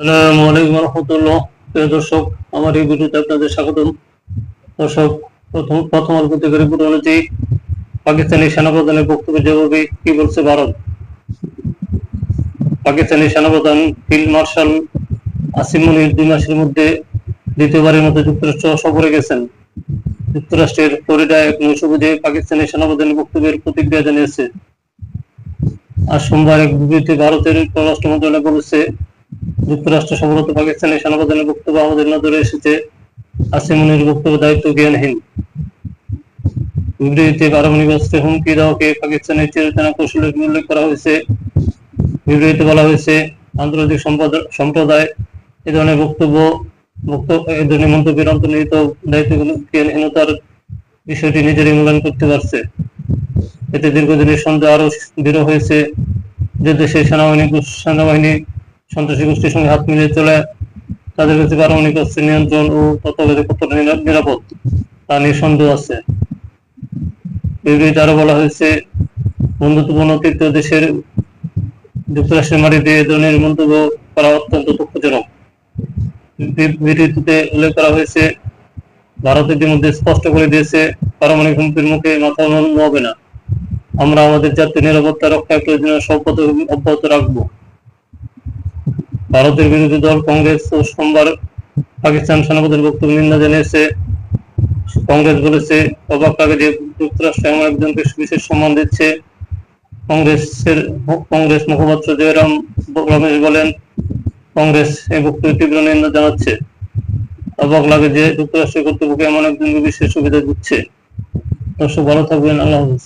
আসসালামু আলাইকুম রহমতুল্লাহ। প্রিয় দর্শক, আমার এই ভিডিওতে আপনাদের স্বাগতম। দর্শক, প্রথম প্রথম পাকিস্তানি সেনাপ্রধানের বক্তব্যের জবাবে কি বলছে ভারত পাকিস্তানি সেনাপ্রধান ফিল্ড মার্শাল দুই মাসের মধ্যে দ্বিতীয়বারের মতো যুক্তরাষ্ট্র সফরে গেছেন। যুক্তরাষ্ট্রের ফ্লোরিডায় এক নৈশভোজে পাকিস্তানি সেনাপ্রধানের বক্তব্যের প্রতিক্রিয়া জানিয়েছে। আর সোমবার এক বিবৃতি ভারতের পররাষ্ট্র মন্ত্রণালয় বলেছে যুক্তরাষ্ট্র সম্ভবত পাকিস্তানের সেনাপ্রধানের বক্তব্য আমাদের নজরে এসেছে। আসিমুনির বক্তব্য দায়িত্ব জ্ঞানহীন। বিবৃতিতে পারমাণবিক অস্ত্রে হুমকি দেওয়াকে পাকিস্তানের চেতনা কৌশলে উল্লেখ করা হয়েছে। বিবৃতিতে বলা হয়েছে, আন্তর্জাতিক সম্প্রদায় এ ধরনের বক্তব্য বক্তব্য এ ধরনের মন্তব্যের অন্তর্নিহিত দায়িত্বগুলো জ্ঞানহীনতার বিষয়টি নিজেরই মূল্যায়ন করতে পারছে। এতে দীর্ঘদিনের সন্দেহ আরও দৃঢ় হয়েছে যে দেশের সেনাবাহিনী সেনাবাহিনী সন্ত্রাসী গোষ্ঠীর সঙ্গে হাত মিলিয়ে চলে তাদের কাছে পারমাণবিক অস্ত্রের নিয়ন্ত্রণ ও তত্ত্বাবধায়ক কতটা নিরাপদ। তা নিঃসন্দেহ আছে। আরও বলা হয়েছে, বন্ধুত্বপূর্ণ তৃতীয় দেশের যুক্তরাষ্ট্রের মাটিতে এ ধরনের মন্তব্য করা অত্যন্ত দুঃখজনক। বিবৃতিতে উল্লেখ করা হয়েছে, ভারত ইতিমধ্যে স্পষ্ট করে দিয়েছে, পারমাণবিক হুমকির মুখে মাথা নোয়াবে না। আমরা আমাদের জাতীয় নিরাপত্তা রক্ষায় প্রয়োজনীয় সব অব্যাহত রাখব। ভারতের বিরোধী দল কংগ্রেস ও সোমবার পাকিস্তান সেনাপতির বক্তব্য নিন্দা জানিয়েছে। কংগ্রেস বলেছে, অবাক লাগে যে যুক্তরাষ্ট্র এমন একজনকে বিশেষ সম্মান দিচ্ছে। কংগ্রেসের কংগ্রেস মুখপাত্র জয়রাম রমেশ বলেন, কংগ্রেস এই বক্তব্যের তীব্র নিন্দা জানাচ্ছে। অবাক লাগে যে যুক্তরাষ্ট্রের কর্তৃপক্ষ এমন একজনকে বিশেষ সুবিধা দিচ্ছে। দর্শক, ভালো থাকবেন, আল্লাহ হাফিজ।